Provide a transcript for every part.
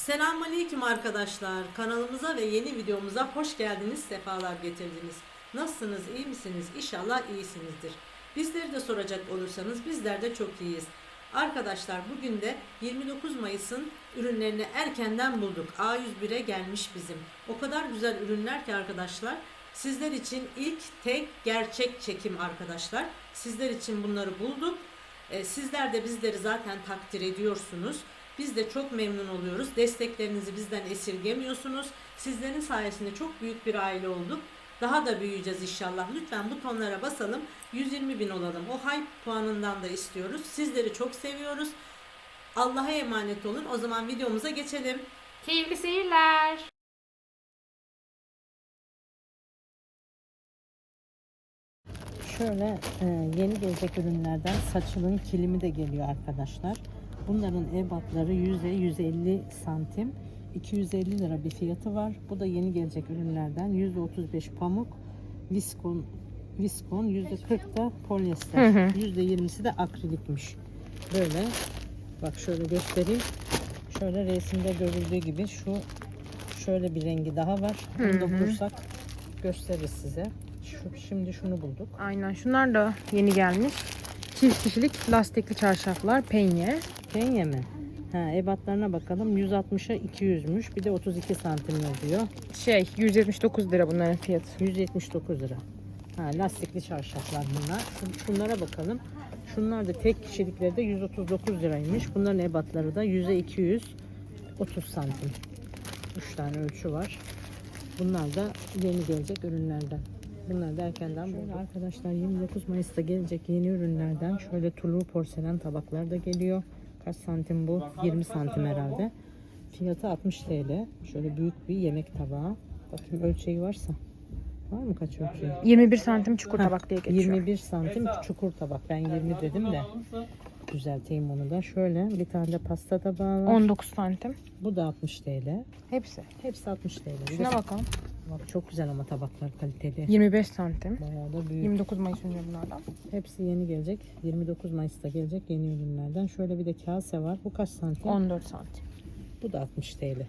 Selamünaleyküm arkadaşlar. Kanalımıza ve yeni videomuza hoş geldiniz, sefalar getirdiniz. Nasılsınız, iyi misiniz? İnşallah iyisinizdir. Bizleri de soracak olursanız bizler de çok iyiyiz. Arkadaşlar bugün de 29 Mayıs'ın ürünlerini erkenden bulduk. A101'e gelmiş bizim. O kadar güzel ürünler ki arkadaşlar. Sizler için ilk tek gerçek çekim arkadaşlar. Sizler için bunları bulduk. E, Sizler de bizleri zaten takdir ediyorsunuz. Biz de çok memnun oluyoruz. Desteklerinizi bizden esirgemiyorsunuz. Sizlerin sayesinde çok büyük bir aile olduk. Daha da büyüyeceğiz inşallah. Lütfen butonlara basalım. 120 bin olalım. O hype puanından da istiyoruz. Sizleri çok seviyoruz. Allah'a emanet olun. O zaman videomuza geçelim. Keyifli seyirler. Şöyle e, yeni gelecek ürünlerden saçılın kilimi de geliyor arkadaşlar. Bunların ebatları 100'e 150 santim. 250 lira bir fiyatı var. Bu da yeni gelecek ürünlerden. %35 pamuk, viskon, viskon %40 da polyester. %20'si de akrilikmiş. Böyle bak şöyle göstereyim. Şöyle resimde görüldüğü gibi şu şöyle bir rengi daha var. Bunu da bulursak gösteririz size. Şu, şimdi şunu bulduk. Aynen şunlar da yeni gelmiş. Çift kişilik lastikli çarşaflar, penye. Penye mi? Ha, ebatlarına bakalım. 160'a 200'müş. Bir de 32 santim yazıyor. Şey 179 lira bunların fiyatı. 179 lira. Ha, lastikli çarşaflar bunlar. Şu- Şunlara bakalım. Şunlar da tek kişilikleri de 139 liraymış. Bunların ebatları da 100'e 230 santim. 3 tane ölçü var. Bunlar da yeni gelecek ürünlerden. Bunlar da erkenden bulduk. Arkadaşlar 29 Mayıs'ta gelecek yeni ürünlerden şöyle tulu porselen tabaklar da geliyor. Kaç santim bu? 20 santim herhalde. Fiyatı 60 TL. Şöyle büyük bir yemek tabağı. Bakayım ölçeği varsa. Var mı kaç ölçeği? 21 santim çukur Ha, tabak diye geçiyor. 21 santim çukur tabak. Ben 20 dedim de. Düzelteyim onu da. Şöyle bir tane de pasta tabağı var. 19 santim. Bu da 60 TL. Hepsi. Hepsi 60 TL. Şuna bakalım. Bak çok güzel ama tabaklar kaliteli. 25 santim. Bayağı da büyük. 29 Mayıs ürünü bunlardan. Hepsi yeni gelecek. 29 Mayıs'ta gelecek yeni ürünlerden. Şöyle bir de kase var. Bu kaç santim? 14 santim. Bu da 60 TL.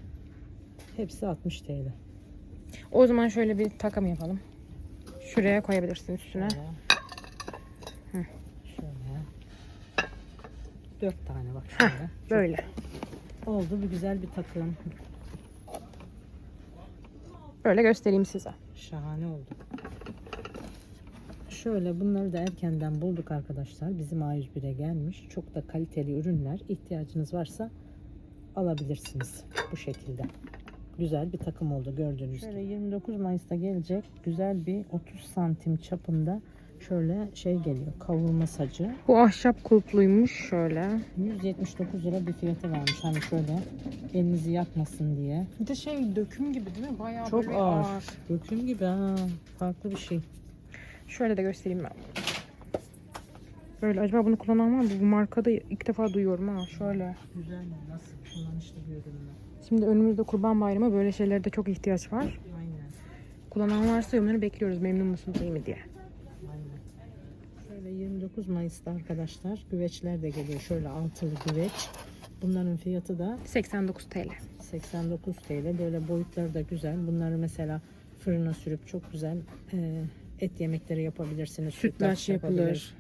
Hepsi 60 TL. O zaman şöyle bir takım yapalım. Şuraya koyabilirsin üstüne. Şöyle. Şöyle. Dört tane bak şöyle. Böyle. Oldu bir güzel bir takım. Böyle göstereyim size. Şahane oldu. Şöyle bunları da erkenden bulduk arkadaşlar. Bizim A101'e gelmiş. Çok da kaliteli ürünler. İhtiyacınız varsa alabilirsiniz. Bu şekilde. Güzel bir takım oldu gördüğünüz gibi. Şöyle 29 Mayıs'ta gelecek güzel bir 30 santim çapında şöyle şey geliyor. Kavurma sacı. Bu ahşap kulpluymuş şöyle. 179 lira bir fiyatı varmış. Hani şöyle elinizi yakmasın diye. Bir de şey döküm gibi değil mi? Bayağı Çok böyle ağır. Döküm gibi ha. Farklı bir şey. Şöyle de göstereyim ben. Böyle acaba bunu kullanan var mı? Bu markada ilk defa duyuyorum ha. Şöyle. Güzel mi? Nasıl kullanışlı bir ürün mü? Şimdi önümüzde kurban bayramı böyle şeylerde çok ihtiyaç var. Aynen. Kullanan varsa yorumları bekliyoruz. Memnun musun değil mi diye. Aynen. Şöyle 29 Mayıs'ta arkadaşlar güveçler de geliyor. Şöyle altılı güveç. Bunların fiyatı da 89 TL. 89 TL. Böyle boyutları da güzel. Bunları mesela fırına sürüp çok güzel e, et yemekleri yapabilirsiniz. Sütlaç yapabilir, yapılır.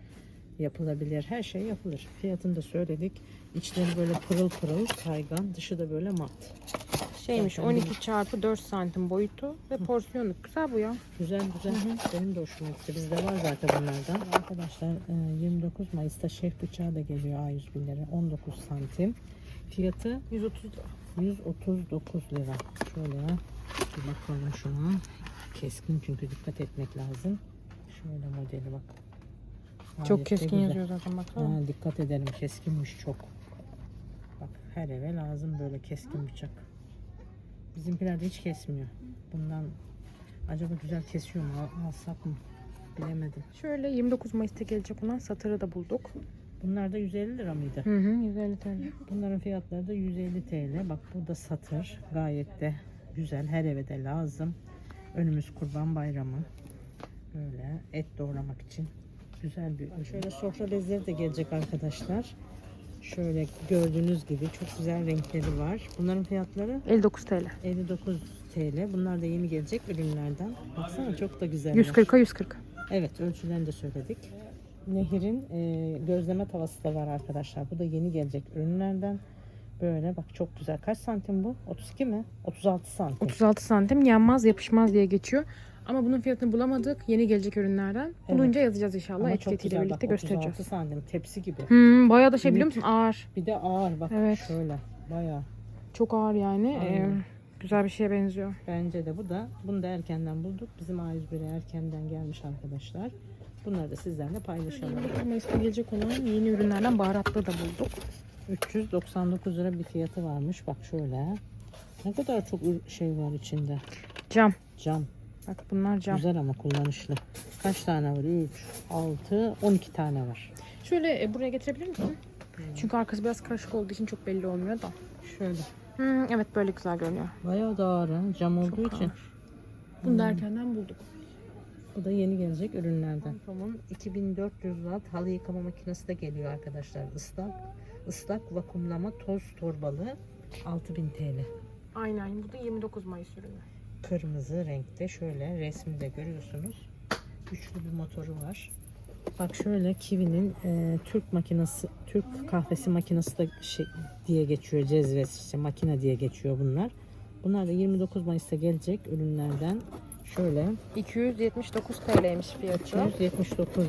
Yapılabilir. Her şey yapılır. Fiyatını da söyledik. İçleri böyle pırıl pırıl kaygan. Dışı da böyle mat. Şeymiş Zaten 12 çarpı 4 santim boyutu ve porsiyonu. Güzel bu ya. Güzel güzel. Benim de hoşuma gitti. Bizde var zaten bunlardan. Arkadaşlar e, 29 Mayıs'ta şef bıçağı da geliyor A101'lere. 19 santim. Fiyatı 130 lira. 139 lira. Şöyle bir bakalım şuna. Keskin çünkü dikkat etmek lazım. Şöyle modeli bak. Çok keskin güzel. yazıyor zaten baksana. Ha, dikkat edelim keskinmiş çok. Her eve lazım böyle keskin bıçak. Bizimkiler de hiç kesmiyor. Bundan acaba güzel kesiyor mu? Al- Alsak mı? Bilemedim. Şöyle 29 Mayıs'ta gelecek olan satırı da bulduk. Bunlar da 150 lira mıydı? Hı hı 150 TL. Bunların fiyatları da 150 TL. Bak bu da satır. Gayet de güzel. Her eve de lazım. Önümüz kurban bayramı. Böyle et doğramak için güzel bir ürün. Şöyle sofra bezleri de gelecek arkadaşlar. Şöyle gördüğünüz gibi çok güzel renkleri var. Bunların fiyatları 59 TL. 59 TL. Bunlar da yeni gelecek ürünlerden. Baksana çok da güzel. 140'a 140. Evet ölçülerini de söyledik. Nehir'in e, gözleme tavası da var arkadaşlar. Bu da yeni gelecek ürünlerden. Böyle bak çok güzel. Kaç santim bu? 32 mi? 36 santim. 36 santim yanmaz yapışmaz diye geçiyor. Ama bunun fiyatını bulamadık. Yeni gelecek ürünlerden. Bulunca yazacağız inşallah. Ama çok Etiketiyle güzel birlikte bak 36 göstereceğiz. santim tepsi gibi. Hmm, bayağı da şey biliyor musun? Ağır. Bir de ağır bak Evet. şöyle bayağı. Çok ağır yani. Aynen. Ee, güzel bir şeye benziyor. Bence de bu da bunu da erkenden bulduk. Bizim A101'e erkenden gelmiş arkadaşlar. Bunları da sizlerle paylaşalım. 29 Mayıs'ta gelecek olan yeni ürünlerden baharatlı da bulduk. 399 lira bir fiyatı varmış. Bak şöyle. Ne kadar çok ür- şey var içinde. Cam. Cam. Bak bunlar cam. Güzel ama kullanışlı. Kaç tane var? 3, 6, 12 tane var. Şöyle e, buraya getirebilir misin? Çünkü arkası biraz karışık olduğu için çok belli olmuyor da. Şöyle. Hmm, evet böyle güzel görünüyor. Bayağı da ağır ha, cam olduğu Çok için. ağır. Bunu da erkenden bulduk. Bu da yeni gelecek ürünlerden. Tom'un 2400 watt halı yıkama makinesi de geliyor arkadaşlar. Islak, ıslak vakumlama toz torbalı 6000 TL. Aynen. Bu da 29 Mayıs ürünü. Kırmızı renkte şöyle resminde görüyorsunuz. Güçlü bir motoru var. Bak şöyle Kiwi'nin e, Türk makinesi, Türk kahvesi makinesi de şey diye geçiyor. Cezve işte makine diye geçiyor bunlar. Bunlar da 29 Mayıs'ta gelecek ürünlerden. Şöyle 279 TL'ymiş fiyatı. 279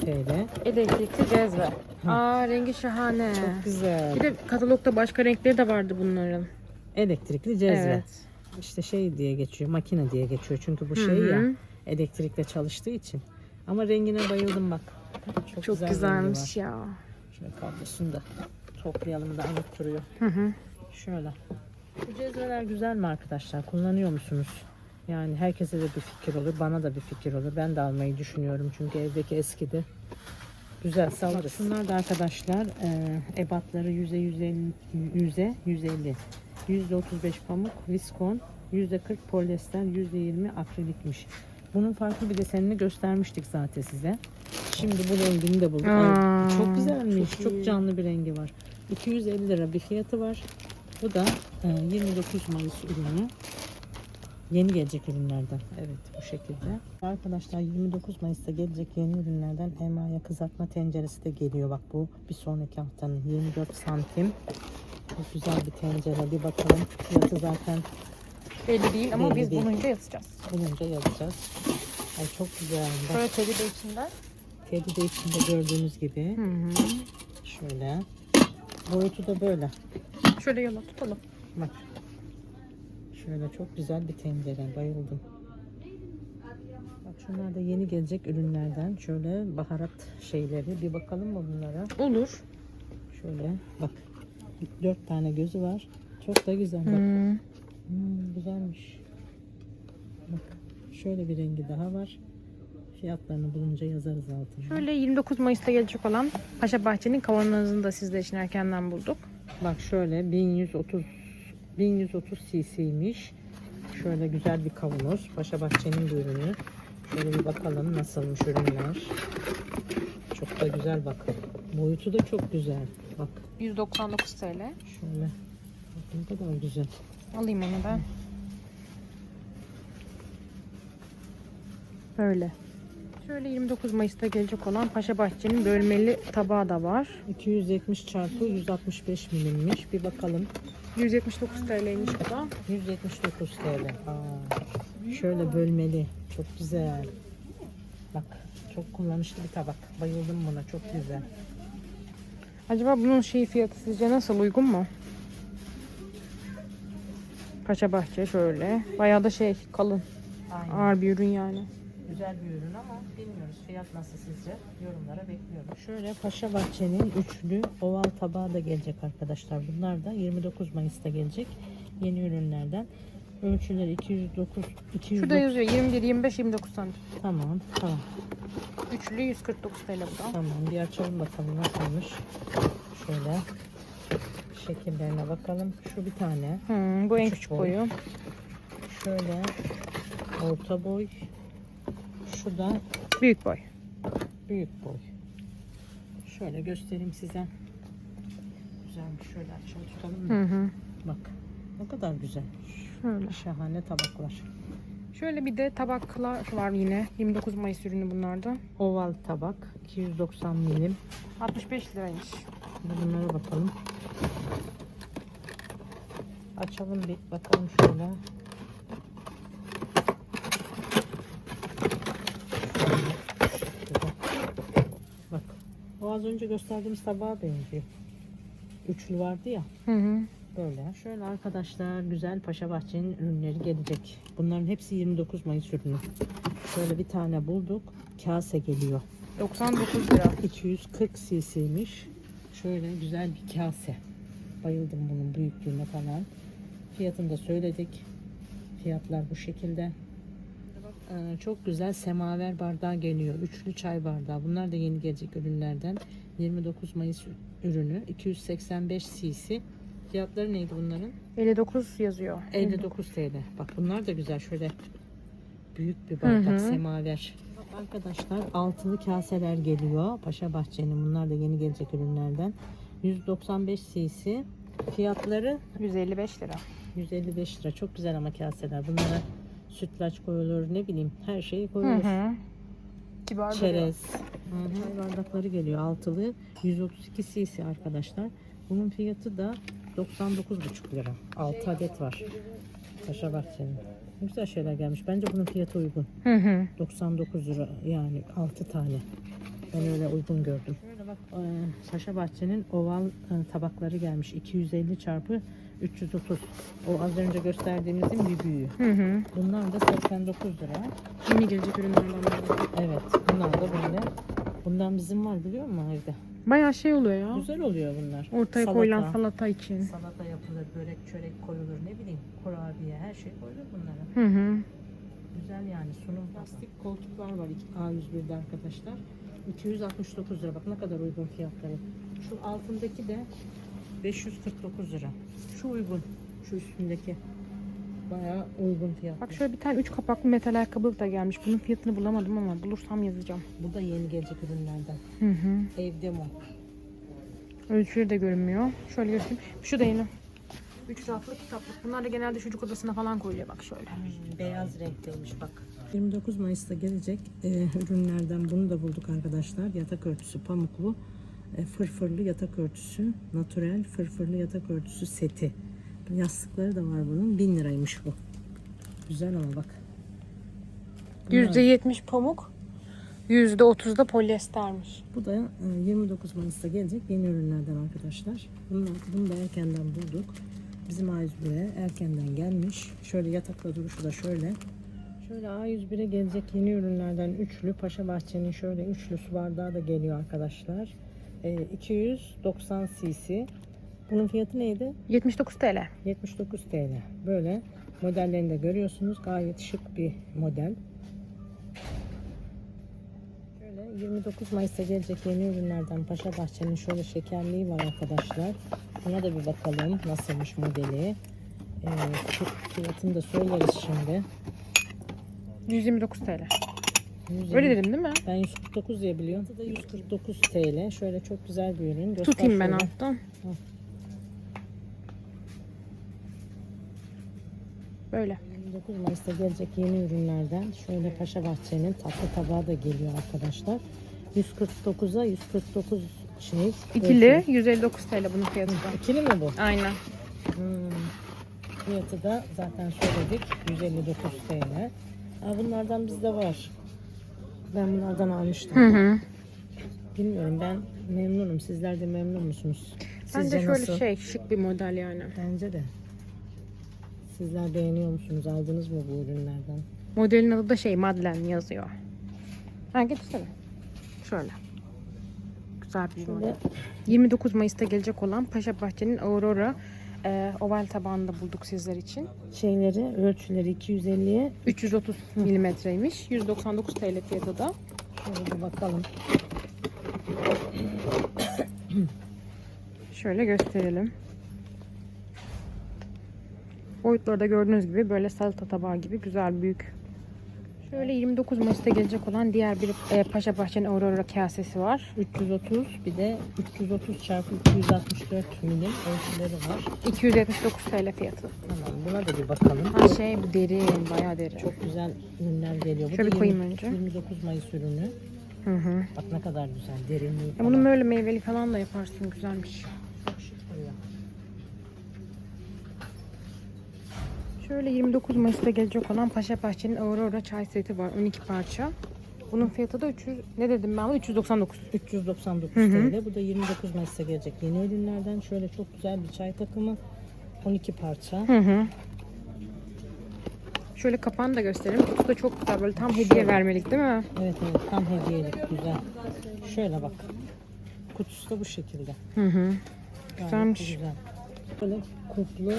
TL. Elektrikli cezve. Aa rengi şahane. Çok güzel. Bir de katalogda başka renkleri de vardı bunların. Elektrikli cezve. Evet. İşte şey diye geçiyor, makine diye geçiyor. Çünkü bu şey Hı hı. ya elektrikle çalıştığı için. Ama rengine bayıldım bak. Çok, Çok rengi güzelmiş var. ya. Şöyle kablosunu da toplayalım da alıp duruyor. Hı hı. Şöyle. Bu cezveler güzel mi arkadaşlar? Kullanıyor musunuz? Yani herkese de bir fikir olur. Bana da bir fikir olur. Ben de almayı düşünüyorum. Çünkü evdeki eskidi. Güzel salırız. Şunlar da arkadaşlar e, ebatları yüze 150 yüze 150 yüzde 35 pamuk viskon yüzde 40 polyester yüzde 20 akrilikmiş. Bunun farklı bir desenini göstermiştik zaten size. Şimdi bu rengini de bulduk. Ay, çok güzelmiş. çok Çok, canlı bir rengi var. 250 lira bir fiyatı var. Bu da e, 29 Mayıs ürünü. Yeni gelecek ürünlerden. Evet bu şekilde. Arkadaşlar 29 Mayıs'ta gelecek yeni ürünlerden Emaya kızartma tenceresi de geliyor. Bak bu bir sonraki haftanın 24 santim. Çok güzel bir tencere. Bir bakalım. Fiyatı zaten Belli değil ama Belli biz değil. bulunca yazacağız. bulunca yazacağız. Ay çok güzel. Şöyle teli de içinden. kedi de içinde gördüğünüz gibi. Hı hı. Şöyle. Boyutu da böyle. Şöyle yola tutalım. Bak. Şöyle çok güzel bir tencere. Bayıldım. Bak şunlar da yeni gelecek ürünlerden. Şöyle baharat şeyleri. Bir bakalım mı bunlara? Olur. Şöyle bak. Dört tane gözü var. Çok da güzel. Bak. Hmm. Hmm, güzelmiş. Bak. Şöyle bir rengi daha var. Fiyatlarını bulunca yazarız altına. Şöyle 29 Mayıs'ta gelecek olan Paşa Bahçe'nin kavanozunu da sizler için erkenden bulduk. Bak şöyle 1130 1130 cc'ymiş. Şöyle güzel bir kavanoz. Paşa Bahçe'nin bir ürünü. Şöyle bir bakalım nasılmış ürünler. Çok da güzel bak. Boyutu da çok güzel. Bak 199 TL. şöyle. Bak ne kadar güzel. Alayım onu ben. Böyle. Şöyle 29 Mayıs'ta gelecek olan Paşa Bahçe'nin bölmeli tabağı da var. 270 çarpı 165 milimmiş. Bir bakalım. 179 TL'ymiş bu da. 179 TL. Aa, şöyle bölmeli. Çok güzel. Bak çok kullanışlı bir tabak. Bayıldım buna. Çok güzel. Acaba bunun şey fiyatı sizce nasıl uygun mu? Paşa Bahçe şöyle. Bayağı da şey kalın. Aynen. Ağır bir ürün yani. Güzel bir ürün ama bilmiyoruz. Fiyat nasıl sizce? Yorumlara bekliyorum. Şöyle Paşa Bahçe'nin üçlü oval tabağı da gelecek arkadaşlar. Bunlar da 29 Mayıs'ta gelecek. Yeni ürünlerden. Ölçüleri 209 209 Şurada yazıyor 21, 25, 29 santim. Tamam, tamam. Üçlü 149 TL bu da. Tamam. Bir açalım bakalım nasılmış. Şöyle şekillerine bakalım. Şu bir tane. Hmm, bu en Küçük küçük boy. boyu. Şöyle orta boy. Şu da Büyük boy. büyük boy. Şöyle göstereyim size. güzelmiş. Şöyle açalım tutalım mı? Hı hı. Bak. Ne kadar güzel. Şöyle. Şahane tabaklar. Şöyle bir de tabaklar var yine. 29 Mayıs ürünü bunlardan. Oval tabak. 290 milim. 65 liraymış. Şimdi bunlara bakalım. Açalım bir bakalım şöyle. Bak. O az önce gösterdiğimiz tabağa benziyor. Üçlü vardı ya. Hı hı. Böyle. Şöyle arkadaşlar güzel Paşa Bahçe'nin ürünleri gelecek. Bunların hepsi 29 Mayıs ürünü. Şöyle bir tane bulduk. Kase geliyor. 99 lira. 240 cc'miş. Şöyle güzel bir kase. Bayıldım bunun büyüklüğüne falan. Fiyatını da söyledik. Fiyatlar bu şekilde. Ee, çok güzel semaver bardağı geliyor. Üçlü çay bardağı. Bunlar da yeni gelecek ürünlerden. 29 Mayıs ürünü. 285 cc. Fiyatları neydi bunların? 59 yazıyor. 59 TL. Bak bunlar da güzel. Şöyle büyük bir bardak Hı hı. semaver. Arkadaşlar altılı kaseler geliyor. Paşa Bahçe'nin bunlar da yeni gelecek ürünlerden. 195 cc. Fiyatları 155 lira. 155 lira. Çok güzel ama kaseler. Bunlara sütlaç koyulur ne bileyim her şey Hı koyulur. hı. Kibar duruyor. Çerez. Çay bardakları geliyor altılı. 132 cc arkadaşlar. Bunun fiyatı da 99,5 lira. 6 adet var. Paşa Bahçe'nin. Ne güzel şeyler gelmiş. Bence bunun fiyatı uygun. Hı hı. 99 lira yani 6 tane. Ben öyle uygun gördüm. Şöyle bak e, Paşa Bahçe'nin oval e, tabakları gelmiş. 250 çarpı 330. O az önce gösterdiğimizin bir büyüğü. Hı hı. Bunlar da 89 lira. Yeni gelecek ürünlerden biri. Evet bunlar da böyle. Bundan bizim var biliyor musun evde? Bayağı şey oluyor ya. Güzel oluyor bunlar. Ortaya Salata. koyulan salata için. Salata yapılır, börek, çörek koyulur, ne bileyim kurabiye, her şey koyulur bunlara. Hı hı. Güzel yani sunum. Plastik koltuklar var A101'de arkadaşlar. 269 lira. Bak ne kadar uygun fiyatları. Şu altındaki de 549 lira. Şu uygun. Şu üstündeki. Bayağı uygun fiyat. Bak şöyle bir tane 3 kapaklı metal ayakkabılık da gelmiş. Bunun fiyatını bulamadım ama bulursam yazacağım. Bu da yeni gelecek ürünlerden. Hı hı. Evde mi? Ölçüleri de görünmüyor. Şöyle göstereyim. Şu da yeni. 3 raflı kitaplık. Bunlar da genelde çocuk odasına falan koyuluyor bak şöyle. Hmm, beyaz renkteymiş bak. 29 Mayıs'ta gelecek e, ürünlerden bunu da bulduk arkadaşlar. Yatak örtüsü pamuklu. E, fırfırlı yatak örtüsü. Natürel fırfırlı yatak örtüsü seti. Yastıkları da var bunun. 1000 liraymış bu. Güzel ama bak. Bunlar- %70 pamuk. %30 da polyestermiş. Bu da e, 29 Mayıs'ta gelecek yeni ürünlerden arkadaşlar. Bunu, bunu da erkenden bulduk. Bizim A101'e erkenden gelmiş. Şöyle yatakla duruşu da şöyle. Şöyle A101'e gelecek yeni ürünlerden üçlü. Paşa Bahçe'nin şöyle üçlü su bardağı da geliyor arkadaşlar. E, 290 cc. Bunun fiyatı neydi? 79 TL. 79 TL. Böyle modellerini de görüyorsunuz. Gayet şık bir model. Şöyle 29 Mayıs'ta gelecek yeni ürünlerden Paşa Bahçe'nin şöyle şekerliği var arkadaşlar. Buna da bir bakalım nasılmış modeli. Ee, fi- fiyatını da söyleriz şimdi. 129 TL. 120 Öyle dedim değil mi? Ben 149 diye biliyorum. Bu da 149 TL. Şöyle çok güzel bir ürün. Göster Tutayım ben şöyle. alttan. Böyle. 29 Mayıs'ta gelecek yeni ürünlerden şöyle Paşa Bahçe'nin tatlı tabağı da geliyor arkadaşlar. 149'a 149 şey. İkili 159 TL bunun fiyatı da. İkili mi bu? Aynen. Hmm. Fiyatı da zaten söyledik. 159 TL. Ha, bunlardan bizde var. Ben bunlardan almıştım. Hı hı. Bilmiyorum ben memnunum. Sizler de memnun musunuz? Bence Sizce şöyle nasıl? şey şık bir model yani. Bence de. Sizler beğeniyor musunuz? Aldınız mı bu ürünlerden? Modelin adı da şey Madeleine yazıyor. Ha getirsene. Şöyle. Güzel bir model. Şöyle 29 Mayıs'ta gelecek olan Paşa Bahçe'nin Aurora e, oval tabağını da bulduk sizler için. şeyleri, ölçüleri 250'ye 330 milimetreymiş. 199 TL fiyatı da. Şöyle bir bakalım. Şöyle gösterelim. Boyutları da gördüğünüz gibi böyle salata tabağı gibi güzel büyük. Şöyle 29 Mayıs'ta gelecek olan diğer bir e, Paşa Bahçe'nin Aurora kasesi var. 330 bir de 330 çarpı 264 milim ölçüleri var. 279 TL fiyatı. Tamam buna da bir bakalım. Ha şey bu derin, bayağı derin. Çok güzel ürünler geliyor. Bu Şöyle da koyayım 20 önce. 29 Mayıs ürünü. Hı hı. Bak ne kadar güzel derinliği Ya falan. bunu böyle meyveli falan da yaparsın güzelmiş. Çok şık duruyor. Şöyle 29 Mayıs'ta gelecek olan Paşa Bahçe'nin Aurora çay seti var. 12 parça. Bunun fiyatı da 300 ne dedim ben? 399. 399 Hı hı. TL. Bu da 29 Mayıs'ta gelecek yeni ürünlerden. Şöyle çok güzel bir çay takımı. 12 parça. Hı hı. Şöyle kapağını da göstereyim. Kutusu da çok güzel. Böyle tam hediye vermelik değil mi? Evet evet tam hediyelik güzel. Şöyle bak. Kutusu da bu şekilde. Hı hı. Gayet Güzelmiş. Güzel. Böyle kuplu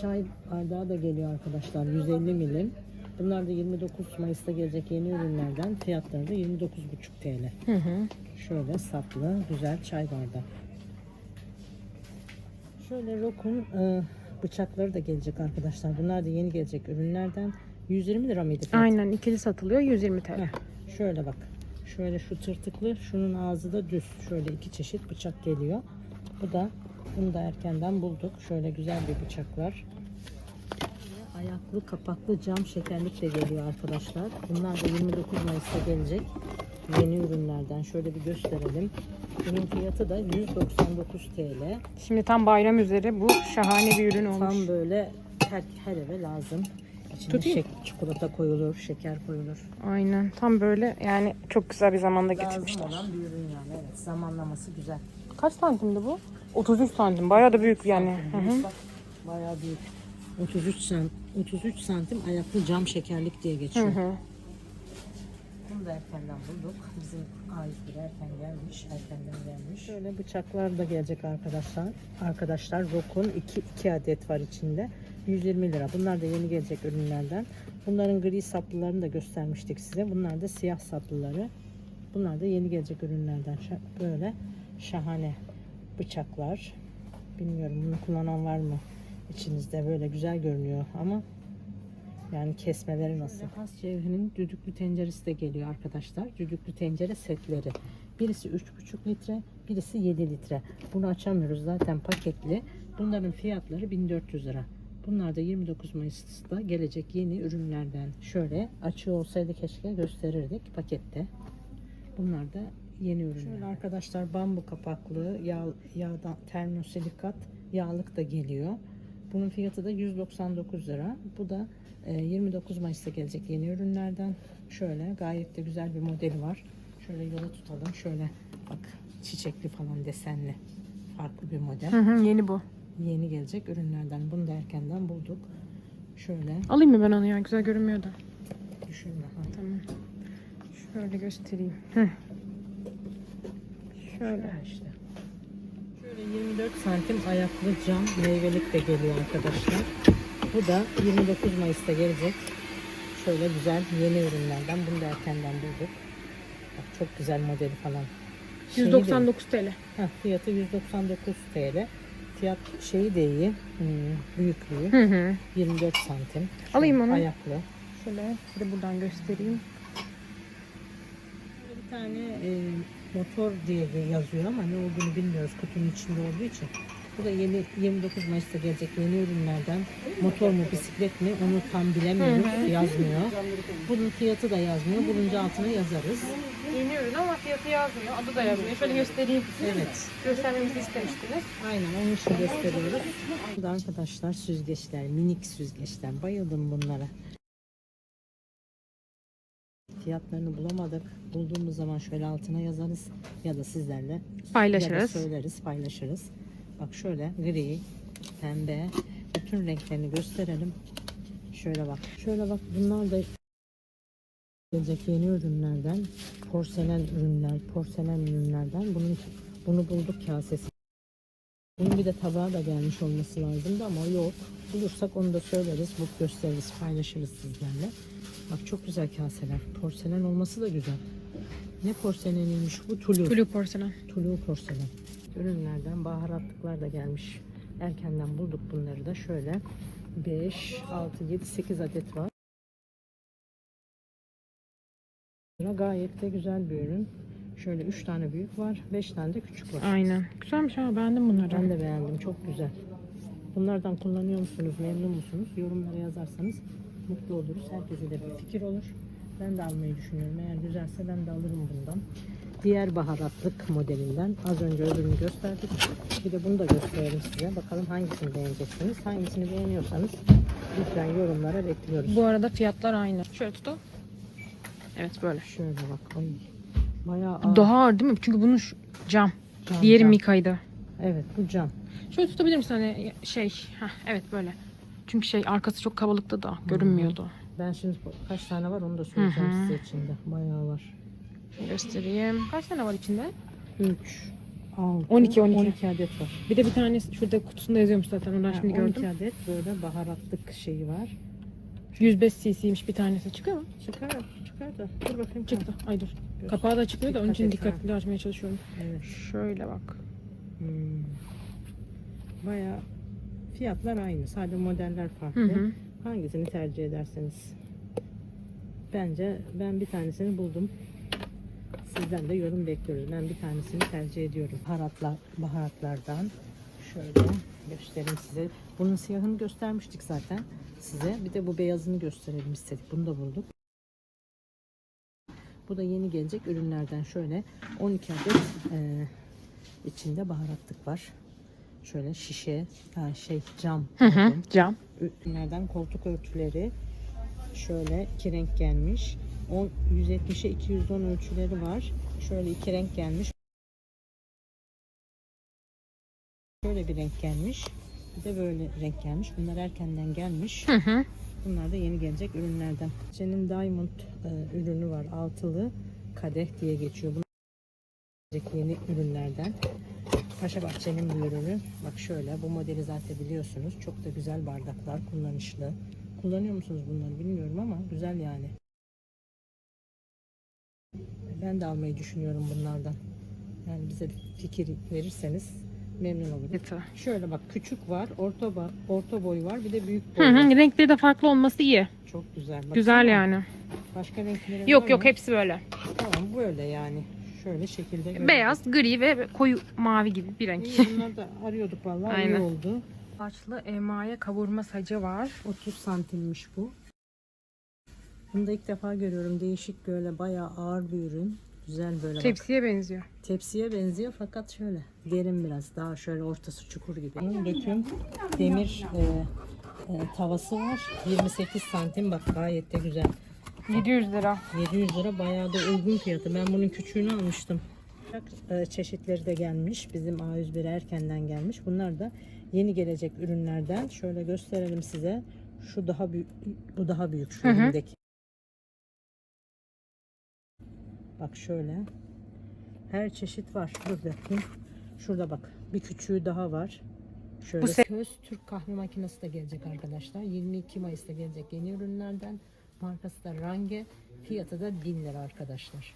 çay bardağı da geliyor arkadaşlar. 150 milim. Bunlar da 29 Mayıs'ta gelecek yeni ürünlerden. Fiyatları da 29,5 TL. Hı hı. Şöyle saplı güzel çay bardağı. Şöyle Rokun e, bıçakları da gelecek arkadaşlar. Bunlar da yeni gelecek ürünlerden. 120 lira mıydı? fiyatı? Aynen ikili satılıyor 120 TL. Heh, şöyle bak. Şöyle şu tırtıklı, şunun ağzı da düz. Şöyle iki çeşit bıçak geliyor. Bu da bunu da erkenden bulduk. Şöyle güzel bir bıçak var. Ayaklı kapaklı cam şekerlik de geliyor arkadaşlar. Bunlar da 29 Mayıs'ta gelecek. Yeni ürünlerden şöyle bir gösterelim. Bunun fiyatı da 199 TL. Şimdi tam bayram üzeri bu şahane bir ürün olmuş. Tam böyle her, her eve lazım. İçine Tutayım. şek- çikolata koyulur, şeker koyulur. Aynen. Tam böyle yani çok güzel bir zamanda Lazım getirmişler. olan bir ürün yani. Evet, zamanlaması güzel. Kaç santimdi bu? 33 santim. Bayağı da büyük yani. Hı hı. Bayağı büyük. 33 santim, 33 santim ayaklı cam şekerlik diye Hı geçiyor. hı. Bunu da erkenden bulduk. Bizim A101 erken gelmiş, erkenden gelmiş. Şöyle bıçaklar da gelecek arkadaşlar. Arkadaşlar Rokun 2, 2 adet var içinde. 120 lira. Bunlar da yeni gelecek ürünlerden. Bunların gri saplılarını da göstermiştik size. Bunlar da siyah saplıları. Bunlar da yeni gelecek ürünlerden. Böyle şahane bıçaklar. Bilmiyorum bunu kullanan var mı içinizde? Böyle güzel görünüyor ama yani kesmeleri nasıl? Has Cevher'in düdüklü tenceresi de geliyor arkadaşlar. Düdüklü tencere setleri. Birisi 3,5 litre, birisi 7 litre. Bunu açamıyoruz zaten paketli. Bunların fiyatları 1400 lira. Bunlar da 29 Mayıs'ta gelecek yeni ürünlerden. Şöyle açığı olsaydı keşke gösterirdik pakette. Bunlar da yeni ürünler. Şöyle arkadaşlar bambu kapaklı yağ, yağdan termosilikat yağlık da geliyor. Bunun fiyatı da 199 lira. Bu da e, 29 Mayıs'ta gelecek yeni ürünlerden. Şöyle gayet de güzel bir modeli var. Şöyle yola tutalım. Şöyle bak çiçekli falan desenli. Farklı bir model. Hı hı, yeni bu. Yeni gelecek ürünlerden. Bunu da erkenden bulduk. Şöyle Alayım mı ben onu ya? Güzel görünmüyor da. düşünme. Tamam. Şöyle göstereyim. Hı. Şöyle. İşte. Şöyle 24 santim ayaklı cam meyvelik de geliyor arkadaşlar. Bu da 29 Mayıs'ta gelecek. Şöyle güzel yeni ürünlerden. Bunu da erkenden bulduk. Bak çok güzel modeli falan. Şeyi de- 199 TL. Heh, fiyatı 199 TL. Fiyat şeyi de iyi. Hmm, büyüklüğü. Hı hı. 24 santim. Alayım onu. Ayaklı. Şöyle bir de buradan göstereyim. Bir tane e, motor diye de yazıyor ama ne olduğunu bilmiyoruz kutunun içinde olduğu için. Bu da yeni 29 Mayıs'ta gelecek yeni ürünlerden. Motor mu bisiklet mi onu tam bilemiyoruz. Yazmıyor. Bunun fiyatı da yazmıyor. Bulunca altına yazarız. Yeni ürün ama fiyatı yazmıyor. Adı da yazmıyor. Şöyle göstereyim. Evet. Göstermemizi istemiştiniz. Aynen onun için gösteriyoruz. Bu da arkadaşlar süzgeçler, minik süzgeçler. Bayıldım bunlara. Fiyatlarını bulamadık. Bulduğumuz zaman şöyle altına yazarız ya da sizlerle ya da Paylaşırız. söyleriz, paylaşırız. Bak şöyle gri, pembe, bütün renklerini gösterelim. Şöyle bak. Şöyle bak bunlar da gelecek yeni ürünlerden, porselen ürünler, porselen ürünlerden. Bunun bunu bulduk kasesi. Bunun bir de tabağı da gelmiş olması lazımdı ama yok. Bulursak onu da söyleriz, bu gösteririz, paylaşırız sizlerle. Bak çok güzel kaseler. Porselen olması da güzel. Ne porseleniymiş bu? Tulu. Tulu porselen. Tulu porselen. Ürünlerden baharatlıklar da gelmiş. Erkenden bulduk bunları da. Şöyle 5, 6, 7, 8 adet var. Gayet de güzel bir ürün. Şöyle 3 tane büyük var. 5 tane de küçük var. Aynen. Güzelmiş ha beğendim bunları. Ben de beğendim. Çok güzel. Bunlardan kullanıyor musunuz? Memnun musunuz? Yorumlara yazarsanız mutlu oluruz. Herkese de bir fikir olur. Ben de almayı düşünüyorum. Eğer güzelse ben de alırım bundan. Diğer baharatlık modelinden az önce öbürünü gösterdik. Bir de bunu da gösterelim size. Bakalım hangisini beğeneceksiniz. Hangisini beğeniyorsanız lütfen yorumlara bekliyoruz. Bu arada fiyatlar aynı. Şöyle tut. Evet böyle. Şöyle bak. Ay. Bayağı ağır. Daha ağır değil mi? Çünkü bunun şu- cam. Cam, Diğeri cam. Mika'ydı. Evet bu cam. Şöyle tutabilir misin hani şey? Heh, evet böyle. Çünkü şey arkası çok kabalıktı da görünmüyordu. Ben şimdi kaç tane var onu da söyleyeceğim Hı hı. size içinde. Bayağı var. Şöyle göstereyim. Kaç tane var içinde? 3, 6, 12, 12. 12 adet var. Bir de bir tanesi şurada kutusunda yazıyormuş zaten. Ondan şimdi 12 gördüm. adet böyle baharatlık şeyi var. 105 cc'ymiş bir tanesi. Çıkıyor mu? Çıkar, çıkar da. Dur bakayım. Çıktı. Ay dur. Göster. Kapağı da çıkıyor da onun için Dikkat et, ha. dikkatli açmaya çalışıyorum. Evet. Şöyle bak. Hmm. Bayağı fiyatlar aynı. Sadece modeller farklı. Hı hı. Hangisini tercih ederseniz. Bence ben bir tanesini buldum. Sizden de yorum bekliyoruz. Ben bir tanesini tercih ediyorum. Baharatlar, baharatlardan şöyle göstereyim size. Bunun siyahını göstermiştik zaten size. Bir de bu beyazını gösterelim istedik. Bunu da bulduk. Bu da yeni gelecek ürünlerden şöyle 12 adet e, içinde baharatlık var. Şöyle şişe, ha, şey cam. Hı hı. pardon. Cam. Ürünlerden koltuk örtüleri şöyle iki renk gelmiş. 10, 170'e 210 ölçüleri var. Şöyle iki renk gelmiş. Bir renk gelmiş. Bir de böyle renk gelmiş. Bunlar erkenden gelmiş. Hı hı. Bunlar da yeni gelecek ürünlerden. Senin Diamond e, ürünü var. Altılı kadeh diye geçiyor. Bunlar gelecek yeni ürünlerden. Paşa Bahçe'nin bir ürünü. Bak şöyle bu modeli zaten biliyorsunuz. Çok da güzel bardaklar kullanışlı. Kullanıyor musunuz bunları bilmiyorum ama güzel yani. Ben de almayı düşünüyorum bunlardan. Yani bize bir fikir verirseniz memnun olurum. Yeter. Şöyle bak küçük var, orta ba- orta boy var, bir de büyük Hı boy var. hı. Renkleri de farklı olması iyi. Çok güzel. Baksana. Güzel yani. Başka renkleri var Yok yok mı? hepsi böyle. Tamam böyle yani. Şöyle şekilde. görelim. Beyaz, gri ve koyu mavi gibi bir renk. İyi bunları da arıyorduk vallahi Aynen. iyi oldu. Ağaçlı emaye kavurma sacı var. 30 santimmiş bu. Bunu da ilk defa görüyorum. Değişik böyle bayağı ağır bir ürün. Güzel böyle bak. Tepsiye benziyor. Tepsiye benziyor fakat şöyle derin biraz. Daha şöyle ortası çukur gibi. Bunun döküm demir e, e, tavası var. 28 santim bak gayet de güzel. 700 lira. 700 lira bayağı da uygun fiyatı. Ben bunun küçüğünü almıştım. Ee, Çeşitleri de gelmiş. Bizim A101 erkenden gelmiş. Bunlar da yeni gelecek ürünlerden. Şöyle gösterelim size. Şu daha büyük, bu daha büyük şu Hı hı. Bak şöyle. Her çeşit var. Dur bakayım. Şurada bak. Bir küçüğü daha var. Şöyle Bu Köz Türk kahve makinesi de gelecek arkadaşlar. 22 Mayıs'ta gelecek yeni ürünlerden. Markası da Range. Fiyatı da 1000 lira arkadaşlar.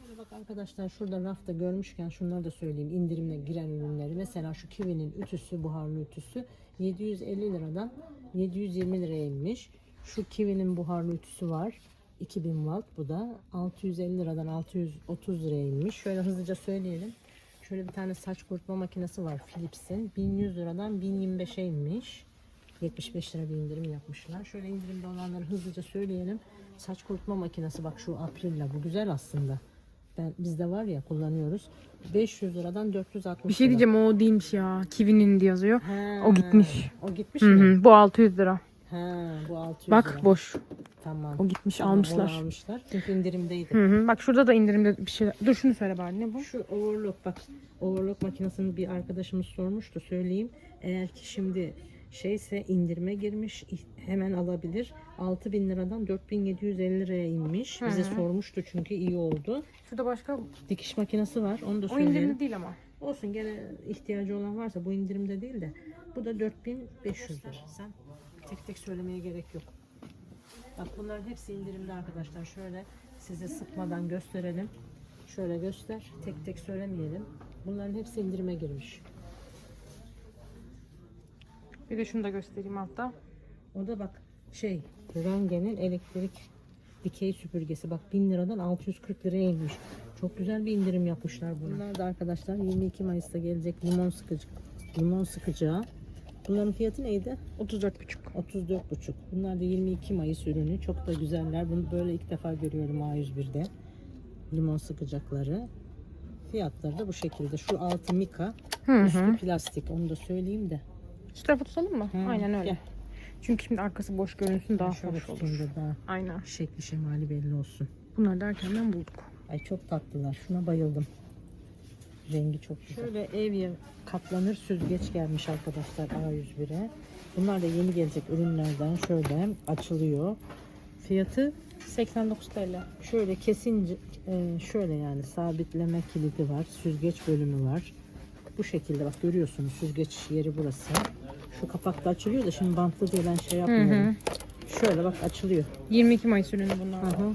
Şöyle bak arkadaşlar şurada rafta görmüşken şunları da söyleyeyim. indirimle giren ürünleri. Mesela şu Kiwi'nin ütüsü, buharlı ütüsü 750 liradan 720 liraya inmiş. Şu Kiwi'nin buharlı ütüsü var. 2000 watt bu da 650 liradan 630 liraya inmiş. Şöyle hızlıca söyleyelim. Şöyle bir tane saç kurutma makinesi var Philips'in. 1100 liradan 1025'e inmiş. 75 lira bir indirim yapmışlar. Şöyle indirimde olanları hızlıca söyleyelim. Saç kurutma makinesi bak şu Aprilla bu güzel aslında. Ben bizde var ya kullanıyoruz. 500 liradan 460 Bir şey lira. diyeceğim o değilmiş ya. Kiwi'nin diye yazıyor. Ha, O gitmiş. O gitmiş Hı mi? hı. Bu 600 lira. Ha, bu 600 Bak lira. boş. Tamam. O gitmiş Tamam, onu almışlar. almışlar. Çünkü indirimdeydi. Hı hı. Bak şurada da indirimde bir şeyler. Dur şunu söyle bari ne bu? Şu overlock bak. Overlock makinesini bir arkadaşımız sormuştu söyleyeyim. Eğer ki şimdi şeyse indirime girmiş hemen alabilir. 6000 liradan 4750 liraya inmiş. Bize Hı hı. sormuştu çünkü iyi oldu. Şurada başka Dikiş makinesi var. Onu da o söyleyelim. indirimli değil ama. Olsun gene ihtiyacı olan varsa bu indirimde değil de bu da 4500 lira. Sen tek tek söylemeye gerek yok. Bak bunların hepsi indirimde arkadaşlar. Şöyle size sıkmadan gösterelim. Şöyle göster. Tek tek söylemeyelim. Bunların hepsi indirime girmiş. Bir de şunu da göstereyim altta. O da bak şey Range'nin elektrik dikey süpürgesi. Bak 1000 liradan 640 liraya inmiş. Çok güzel bir indirim yapmışlar buna. Bunlar da arkadaşlar 22 Mayıs'ta gelecek limon sıkıcı limon sıkacağı. Bunların fiyatı neydi? 34,5. 34,5. Bunlar da 22 Mayıs ürünü. Çok da güzeller. Bunu böyle ilk defa görüyorum A101'de. Limon sıkacakları. Fiyatları da bu şekilde. Şu altı mika, Hı üstü hı. plastik. Onu da söyleyeyim de. Şu tarafa tutalım mı? Hı, Aynen öyle. gel. Çünkü şimdi arkası boş görünsün daha Şöyle hoş olur. da daha Aynen. şekli şemali belli olsun. Bunları derken ben bulduk. Ay çok tatlılar. Şuna bayıldım. Rengi çok güzel. Şöyle ev yer katlanır süzgeç gelmiş arkadaşlar A101'e. Bunlar da yeni gelecek ürünlerden şöyle açılıyor. Fiyatı 89 TL. şöyle kesince şöyle yani sabitleme kilidi var. Süzgeç bölümü var. Bu şekilde bak görüyorsunuz süzgeç yeri burası. Şu kapak da açılıyor da şimdi bantlı diye ben şey yapmıyorum. Şöyle bak açılıyor. 22 Mayıs ürünü bunlar. Hı hı.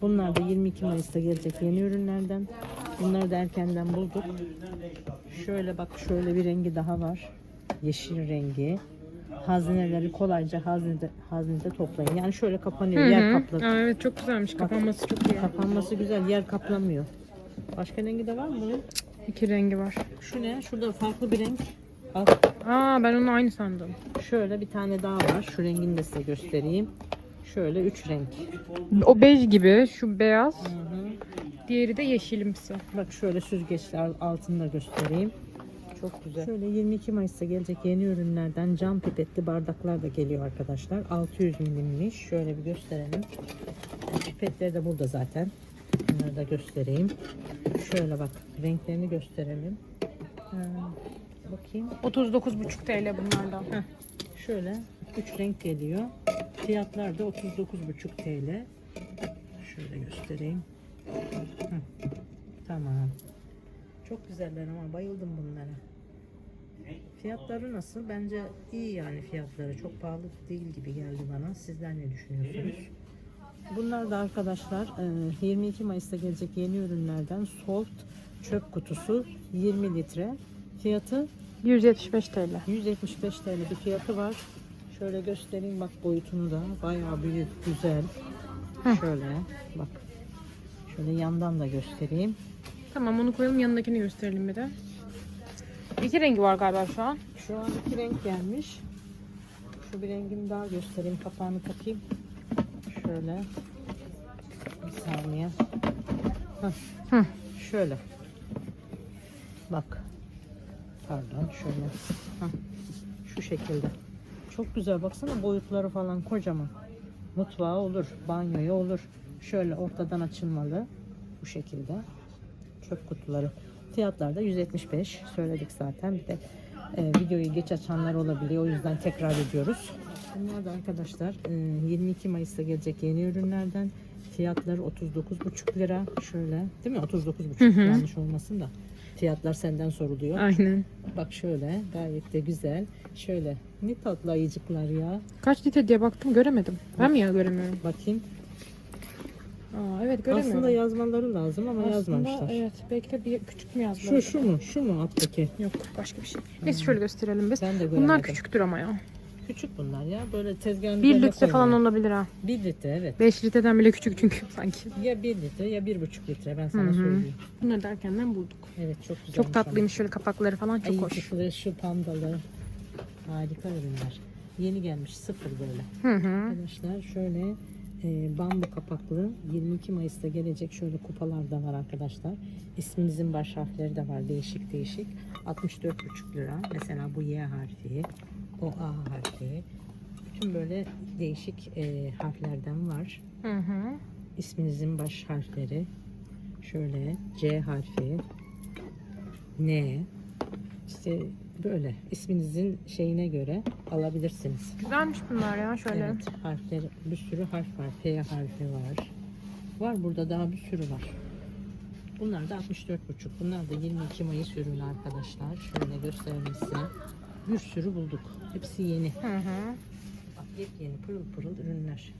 Bunlar da 22 Mayıs'ta gelecek yeni ürünlerden. Bunları da erkenden bulduk. Şöyle bak şöyle bir rengi daha var. Yeşil rengi. Hazneleri kolayca haznede, haznede toplayın. Yani şöyle kapanıyor. Hı Yer hı. kaplı. Aa, evet çok güzelmiş. Kapanması çok iyi. Kapanması güzel. Yer kaplamıyor. Başka rengi de var mı bunun? İki rengi var. Şu ne? Şurada farklı bir renk. Al. Aa ben onu aynı sandım. Şöyle bir tane daha var. Şu rengini de size göstereyim. Şöyle üç renk. O bej gibi şu beyaz. Hı hı. Diğeri de yeşilimsi. Bak şöyle süzgeçler altını da göstereyim. Çok güzel. Şöyle 22 Mayıs'ta gelecek yeni ürünlerden cam pipetli bardaklar da geliyor arkadaşlar. 600 milimmiş. Şöyle bir gösterelim. Pipetleri de burada zaten. Bunları da göstereyim. Şöyle bak renklerini gösterelim. Ha, bakayım. 39,5 TL bunlardan. Heh, şöyle 3 renk geliyor. Fiyatlar da 39,5 TL. Şöyle göstereyim. Heh, Tamam. Çok güzeller ama bayıldım bunlara. Fiyatları nasıl? Bence iyi yani fiyatları. Çok pahalı değil gibi geldi bana. Sizler ne düşünüyorsunuz? Bunlar da arkadaşlar e, 22 Mayıs'ta gelecek yeni ürünlerden Salt çöp kutusu 20 litre. Fiyatı 175 TL. 175 TL bir fiyatı var. Şöyle göstereyim bak boyutunu da. Bayağı büyük, güzel. Şöyle bak. Şöyle yandan da göstereyim. Tamam onu koyalım yanındakini gösterelim bir de. İki rengi var galiba şu an. Şu an iki renk gelmiş. Şu bir rengini daha göstereyim. Kapağını takayım. Şöyle. Bir saniye. Hah. Hı. Şöyle. Bak. Pardon şöyle. Hah. Şu şekilde. Çok güzel. Baksana boyutları falan kocaman. Mutfağı olur. Banyoya olur. Şöyle ortadan açılmalı. Bu şekilde. Çöp kutuları. Fiyatlar da 175. Söyledik zaten. Bir de e, videoyu geç açanlar olabiliyor. O yüzden tekrar ediyoruz. Bunlar da arkadaşlar e, 22 Mayıs'ta gelecek yeni ürünlerden. Fiyatları 39,5 lira. Şöyle değil mi? 39,5 yanlış olmasın da. Fiyatlar senden soruluyor. Aynen. Bak şöyle gayet de güzel. Şöyle ne tatlı ayıcıklar ya. Kaç litre diye baktım göremedim. Ben mi ya göremiyorum? Bakayım. Aa, evet göremiyorum. Aslında yazmaları lazım ama Aslında yazmamışlar. evet belki de bir küçük mü yazdılar? Şu şu mu? Şu mu alttaki? Yok başka bir şey. Neyse şöyle gösterelim biz. Ben de göremedim. Bunlar küçüktür ama ya. Küçük bunlar ya. Böyle tezgahın 1 üzerine litre falan koyuyor. olabilir ha. 1 litre evet. 5 litreden bile küçük çünkü sanki. Ya 1 litre ya 1,5 litre ben sana Hı hı. söyleyeyim. Bunları da erkenden bulduk. Evet çok güzel. Çok tatlıymış şöyle kapakları falan çok hoş. Ayıcıklı şu pandalı. Harika ürünler. Yeni gelmiş sıfır böyle. Hı hı. Arkadaşlar şöyle e, bambu kapaklı 22 Mayıs'ta gelecek şöyle kupalar da var arkadaşlar. İsminizin baş harfleri de var değişik değişik. 64,5 lira. Mesela bu Y harfi, o A harfi. Bütün böyle değişik e, harflerden var. Hı hı. İsminizin baş harfleri. Şöyle C harfi, N. İşte böyle isminizin şeyine göre alabilirsiniz. Güzelmiş bunlar ya şöyle. Evet, harfler, bir sürü harf var. P harfi var. Var burada daha bir sürü var. Bunlar da 64,5. Bunlar da 22 Mayıs ürünü arkadaşlar. Şöyle göstereyim size. Bir sürü bulduk. Hepsi yeni. Hı hı. Bak yepyeni pırıl pırıl ürünler.